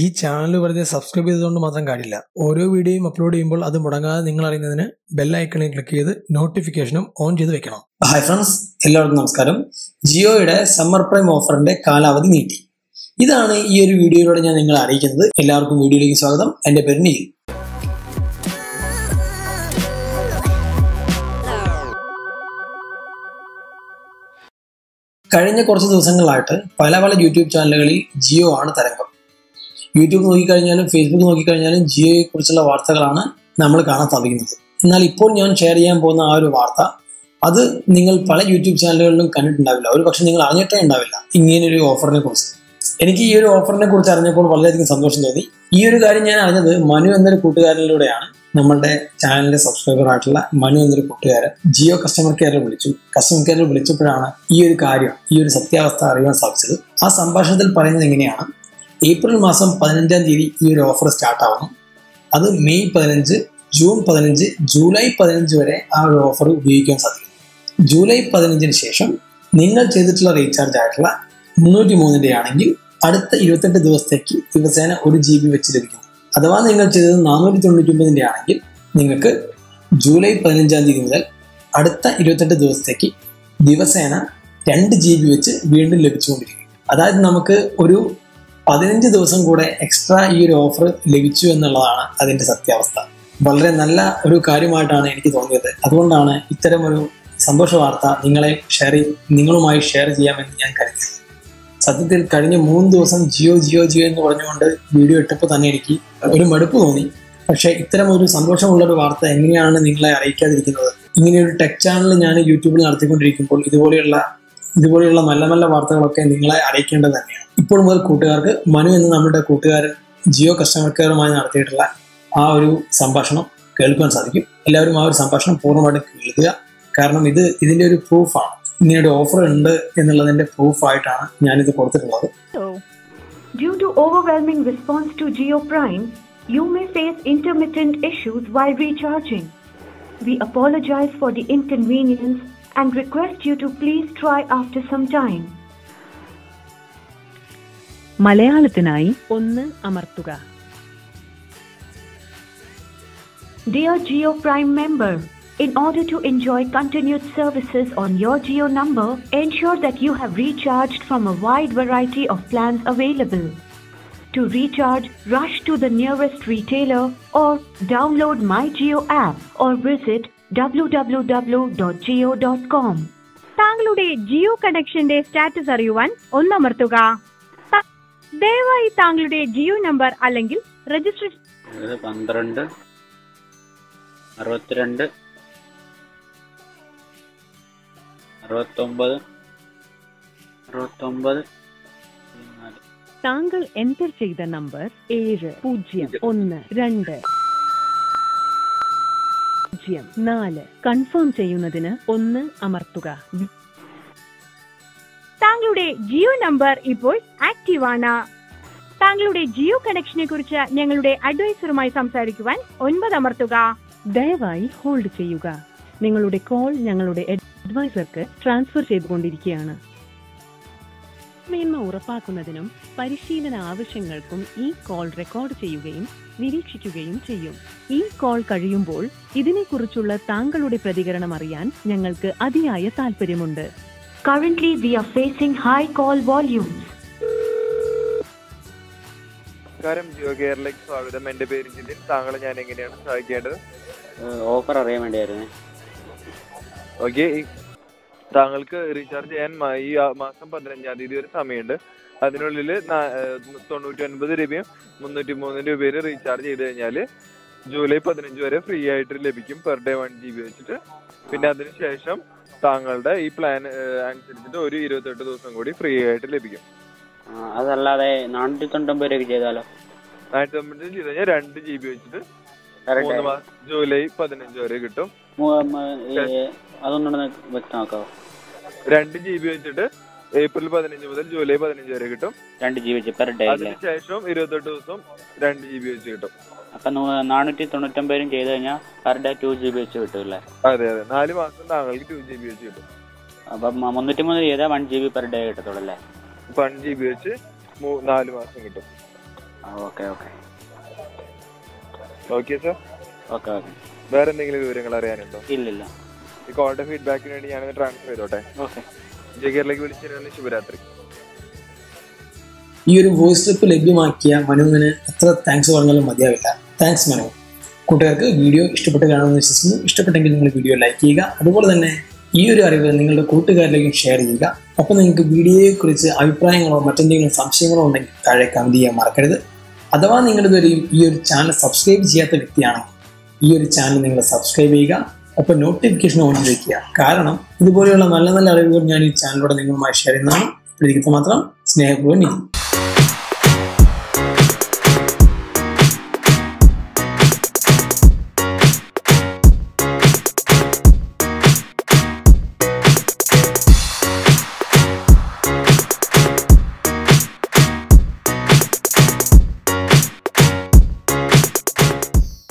ഈ ചാനൽ വെറുതെ സബ്സ്ക്രൈബ് ചെയ്തുകൊണ്ട് മാത്രം കാര്യമില്ല. ഓരോ വീഡിയോയും അപ്ലോഡ് ചെയ്യുമ്പോൾ അത് മുടങ്ങാതെ നിങ്ങൾ അറിയുന്നതിന് ബെൽ ഐക്കണിൽ ക്ലിക്ക് ചെയ്ത് നോട്ടിഫിക്കേഷനും ഓൺ ചെയ്ത് വെക്കണം. ഹായ് ഫ്രണ്ട്സ് എല്ലാവർക്കും നമസ്കാരം. ജിയോയുടെ സമ്മർ പ്രൈം ഓഫറിന്റെ കാലാവധി നീട്ടി. ഇതാണ് ഈ ഒരു വീഡിയോയിലൂടെ ഞാൻ നിങ്ങളെ അറിയിക്കുന്നത്. എല്ലാവർക്കും വീഡിയോയിലേക്ക് സ്വാഗതം. എന്റെ പേര് നീൽ കഴിഞ്ഞ കുറച്ച് ദിവസങ്ങളായിട്ട് പല പല യൂട്യൂബ് ചാനലുകളിൽ ജിയോ ആണ് തരംഗം. യൂട്യൂബ് നോക്കിക്കഴിഞ്ഞാലും ഫേസ്ബുക്ക് നോക്കിക്കഴിഞ്ഞാലും ജിയോയെ കുറിച്ചുള്ള വാർത്തകളാണ് നമ്മൾ കാണാൻ സാധിക്കുന്നത്. എന്നാൽ ഇപ്പോൾ ഞാൻ ഷെയർ ചെയ്യാൻ പോകുന്ന ആ ഒരു വാർത്ത അത് നിങ്ങൾ പല യൂട്യൂബ് ചാനലുകളിലും കണ്ടിട്ടുണ്ടാവില്ല. ഒരു പക്ഷെ നിങ്ങൾ അറിഞ്ഞിട്ടേ ഉണ്ടാവില്ല ഇങ്ങനൊരു ഓഫറിനെ കുറിച്ച്. എനിക്ക് ഈ ഒരു ഓഫറിനെ കുറിച്ച് അറിഞ്ഞപ്പോൾ വളരെയധികം സന്തോഷം തോന്നി. ഈ ഒരു കാര്യം ഞാൻ അറിഞ്ഞത് മനു എന്നൊരു കൂട്ടുകാരനിലൂടെയാണ്. നമ്മളുടെ ചാനലിന്റെ സബ്സ്ക്രൈബർ ആയിട്ടുള്ള മനു എന്നൊരു കൂട്ടുകാരൻ ജിയോ കസ്റ്റമർ കെയറിൽ വിളിച്ചു. കസ്റ്റമർ കെയറിൽ വിളിച്ചപ്പോഴാണ് ഈ ഒരു കാര്യം ഈ ഒരു സത്യാവസ്ഥ അറിയാൻ സാധിച്ചത്. ആ സംഭാഷണത്തിൽ പറയുന്നത് എങ്ങനെയാണ് ഏപ്രിൽ മാസം പതിനഞ്ചാം തീയതി ഈ ഒരു ഓഫർ സ്റ്റാർട്ട് ആവുന്നു. അത് മെയ് പതിനഞ്ച് ജൂൺ പതിനഞ്ച് ജൂലൈ പതിനഞ്ച് വരെ ആ ഒരു ഓഫർ ഉപയോഗിക്കാൻ സാധിക്കും. ജൂലൈ പതിനഞ്ചിന് ശേഷം നിങ്ങൾ ചെയ്തിട്ടുള്ള റീചാർജ് ആയിട്ടുള്ള മുന്നൂറ്റി മൂന്നിന്റെ ആണെങ്കിൽ അടുത്ത ഇരുപത്തെട്ട് ദിവസത്തേക്ക് ദിവസേന ഒരു ജി ബി വെച്ച് ലഭിക്കുന്നു. അഥവാ നിങ്ങൾ ചെയ്തത് നാനൂറ്റി തൊണ്ണൂറ്റി ഒമ്പതിന്റെ ആണെങ്കിൽ നിങ്ങൾക്ക് ജൂലൈ പതിനഞ്ചാം തീയതി മുതൽ അടുത്ത ഇരുപത്തെട്ട് ദിവസത്തേക്ക് ദിവസേന രണ്ട് ജി ബി വെച്ച് വീണ്ടും ലഭിച്ചുകൊണ്ടിരിക്കും. അതായത് നമുക്ക് ഒരു പതിനഞ്ച് ദിവസം കൂടെ എക്സ്ട്രാ ഈ ഒരു ഓഫർ ലഭിച്ചു എന്നുള്ളതാണ് അതിന്റെ സത്യാവസ്ഥ. വളരെ നല്ല ഒരു കാര്യമായിട്ടാണ് എനിക്ക് തോന്നിയത്. അതുകൊണ്ടാണ് ഇത്തരം ഒരു സന്തോഷ വാർത്ത നിങ്ങളെ ഷെയർ നിങ്ങളുമായി ഷെയർ ചെയ്യാമെന്ന് ഞാൻ കരുതി. സത്യത്തിൽ കഴിഞ്ഞ മൂന്ന് ദിവസം ജിയോ ജിയോ ജിയോ എന്ന് പറഞ്ഞുകൊണ്ട് വീഡിയോ ഇട്ടപ്പോൾ തന്നെ എനിക്ക് ഒരു മടുപ്പ് തോന്നി. പക്ഷേ ഇത്തരം ഒരു സന്തോഷമുള്ള ഒരു വാർത്ത എങ്ങനെയാണ് നിങ്ങളെ അറിയിക്കാതിരിക്കുന്നത്? ഇങ്ങനെ ഒരു ടെക് ചാനൽ ഞാൻ യൂട്യൂബിൽ നടത്തിക്കൊണ്ടിരിക്കുമ്പോൾ ഇതുപോലെയുള്ള ഇതുപോലെയുള്ള നല്ല നല്ല വാർത്തകളൊക്കെ നിങ്ങളെ അറിയിക്കേണ്ടത് തന്നെയാണ്. ഇപ്പോൾ മുതൽ കൂട്ടുകാർക്ക് മനു എന്ന നമ്മുടെ കൂട്ടുകാരൻ ജിയോ കസ്റ്റമർ കെയറുമായി നടത്തിയിട്ടുള്ള ആ ഒരു സംഭാഷണം കേൾക്കാൻ സാധിക്കും എല്ലാവരും ആ ഒരു സംഭാഷണം പൂർണമായിട്ട് കേൾക്കുക കാരണം ഇത് ഇതിന്റെ ഒരു പ്രൂഫാണ് ഇങ്ങനെ ഓഫർ ഉണ്ട് എന്നുള്ളതിന്റെ പ്രൂഫായിട്ടാണ് ഞാനിത് കൊടുത്തിട്ടുള്ളത് due to overwhelming response to Geo Prime, you may face intermittent issues while recharging. We apologize for the inconvenience and request you to please try after some time. മലയാളത്തിനായി ഒന്ന് അമർത്തുക Dear Geo Prime member, in order to enjoy continued services on your Geo number, ensure that you have recharged from a wide variety of plans available. To recharge, rush to the nearest retailer or download My Geo app or visit www.geo.com. താങ്കളുടെ ജിയോ കണക്ഷന്റെ status അറിയുവാൻ ഒന്നമർത്തുക ത- ദയവായി താങ്കളുടെ Jio number അല്ലെങ്കിൽ register പന്ത്രണ്ട് അറുപത്തിരണ്ട് അറുപത്തൊമ്പത് അറുപത്തൊമ്പത് താങ്കൾ എന്റർ ചെയ്ത നമ്പർ ഏഴ് പൂജ്യം. ഒന്ന് രണ്ട് പൂജ്യം നാല്. കൺഫേം ചെയ്യുന്നതിന് ഒന്ന് അമർത്തുക. താങ്കളുടെ ജിയോ നമ്പർ ഇപ്പോൾ ആക്റ്റീവ് ആണ് താങ്കളുടെ ജിയോ കണക്ഷനെ കുറിച്ച് ഞങ്ങളുടെ അഡ്വൈസറുമായി സംസാരിക്കുവാൻ ഒൻപത് അമർത്തുക. ദയവായി ഹോൾഡ് ചെയ്യുക. നിങ്ങളുടെ കോൾ ഞങ്ങളുടെ അഡ്വൈസർക്ക് ട്രാൻസ്ഫർ ചെയ്തുകൊണ്ടിരിക്കുകയാണ്. മേന്മ ഉറപ്പാക്കുന്നതിനും പരിശീലന ആവശ്യങ്ങൾക്കും ഈ കോൾ റെക്കോർഡ് ചെയ്യുകയും നിരീക്ഷിക്കുകയും ചെയ്യും. ഈ കോൾ കഴിയുമ്പോൾ ഇതിനെക്കുറിച്ചുള്ള താങ്കളുടെ പ്രതികരണം അറിയാൻ ഞങ്ങൾക്ക് അതിയായ താൽപ്പര്യമുണ്ട്. Currently, we are facing high call volumes. നമസ്കാരം ജിയോ കെയറിലേക്ക് സ്വാഗതം. എന്റെ പേര് ജിതിൻ. താങ്കളെ ഞാൻ എങ്ങനെയാണ് സഹായിക്കേണ്ടത്? ഓഫർ അറിയാൻ വേണ്ടിയായിരുന്നു. ഓക്കെ താങ്കൾക്ക് റീചാർജ് ചെയ്യാൻ മ- ഈ മാസം പതിനഞ്ചാം തീയതി വരെ സമയമുണ്ട്. അതിനുള്ളിൽ തൊണ്ണൂറ്റി ഒൻപത് രൂപയും മുന്നൂറ്റി മൂന്ന് രൂപയിൽ റീചാർജ് ചെയ്ത് കഴിഞ്ഞാൽ ജൂലൈ പതിനഞ്ച് വരെ ഫ്രീ ആയിട്ട് ലഭിക്കും per day one G B വെച്ചിട്ട്. പിന്നെ അതിനുശേഷം താങ്കളുടെ ഈ പ്ലാൻ അനുസരിച്ചിട്ട് ഒരു ഇരുപത്തെട്ട് ദിവസം കൂടി ഫ്രീ ആയിട്ട് ലഭിക്കും. അതല്ലാതെ നാനൂറ്റി തൊണ്ണൂറ്റൊമ്പത് രൂപ ചെയ്താലോ? നാനൂറ്റി തൊണ്ണൂറ്റി ചെയ്ത് കഴിഞ്ഞാൽ രണ്ട് ജി ബി വെച്ചിട്ട് വേറെ മൂന്ന് മാസം ജൂലൈ പതിനഞ്ച് വരെ കിട്ടും. അതൊന്നും വ്യക്തമാക്കാവോ? രണ്ട് ജി ബി വെച്ചിട്ട് ഏപ്രിൽ പതിനഞ്ച് മുതൽ ജൂലൈ പതിനഞ്ച് വരെ കിട്ടും. രണ്ട് ജി ബി വെച്ച് പെർ ഡേ അല്ലേ അതിനുശേഷം ഇരുപത്തെട്ട് ദിവസം രണ്ട് ജി ബി വെച്ച് കിട്ടും. അപ്പൊ നാനൂറ്റി തൊണ്ണൂറ്റൊമ്പതിനും ചെയ്ത് കഴിഞ്ഞാൽ per day two G B വെച്ച് കിട്ടും അല്ലേ അതെ അതെ. നാല് മാസം താങ്കൾക്ക് ടു ജി ബി വെച്ച് കിട്ടും. അപ്പൊ മുന്നൂറ്റി മൂന്ന് ചെയ്താൽ one G B per day കിട്ടത്തുള്ളൂ അല്ലേ വൺ ജി ബി വെച്ച് നാല് മാസം കിട്ടും. Okay okay. Okay sir okay okay. വേറെ എന്തെങ്കിലും വിവരങ്ങൾ അറിയാനുണ്ടോ? ഇല്ലില്ല. ഈ കോളിന്റെ ഫീഡ്ബാക്കിന് വേണ്ടി ഞാനത് ട്രാൻസ്ഫർ ചെയ്തോട്ടെ. ഓക്കെ. ജഗീറിലേക്ക് ഈ ഒരു വോയിസ് ക്ലിപ്പ് ലഭ്യമാക്കിയ മനുവിന് എത്ര താങ്ക്സ് പറഞ്ഞാലും മതിയാവില്ല. താങ്ക്സ് മനു. കൂട്ടുകാർക്ക് വീഡിയോ ഇഷ്ടപ്പെട്ട് കാണുമെന്ന് വിശ്വസിക്കുന്നു. ഇഷ്ടപ്പെട്ടെങ്കിൽ നിങ്ങൾ വീഡിയോ ലൈക്ക് ചെയ്യുക. അതുപോലെ തന്നെ ഈ ഒരു അറിവ് നിങ്ങളുടെ കൂട്ടുകാരിലേക്കും ഷെയർ ചെയ്യുക. അപ്പോൾ നിങ്ങൾക്ക് വീഡിയോയെക്കുറിച്ച് അഭിപ്രായങ്ങളോ മറ്റെന്തെങ്കിലും സംശയങ്ങളോ ഉണ്ടെങ്കിൽ താഴെ കമന്റ് ചെയ്യാൻ മറക്കരുത്. അഥവാ നിങ്ങളിതുവരെയും ഈ ഒരു ചാനൽ സബ്സ്ക്രൈബ് ചെയ്യാത്ത വ്യക്തിയാണെങ്കിൽ ഈ ഒരു ചാനൽ നിങ്ങൾ സബ്സ്ക്രൈബ് ചെയ്യുക. ഒപ്പം നോട്ടിഫിക്കേഷൻ ഓൺ ചെയ്ത് കാരണം ഇതുപോലെയുള്ള നല്ല നല്ല അറിവുകൾ ഞാൻ ഈ ചാനലിലൂടെ നിങ്ങളുമായി ഷെയർ ചെയ്യുന്നതാണ്. പ്രതികരിക്കുന്നത് മാത്രം സ്നേഹപൂർവം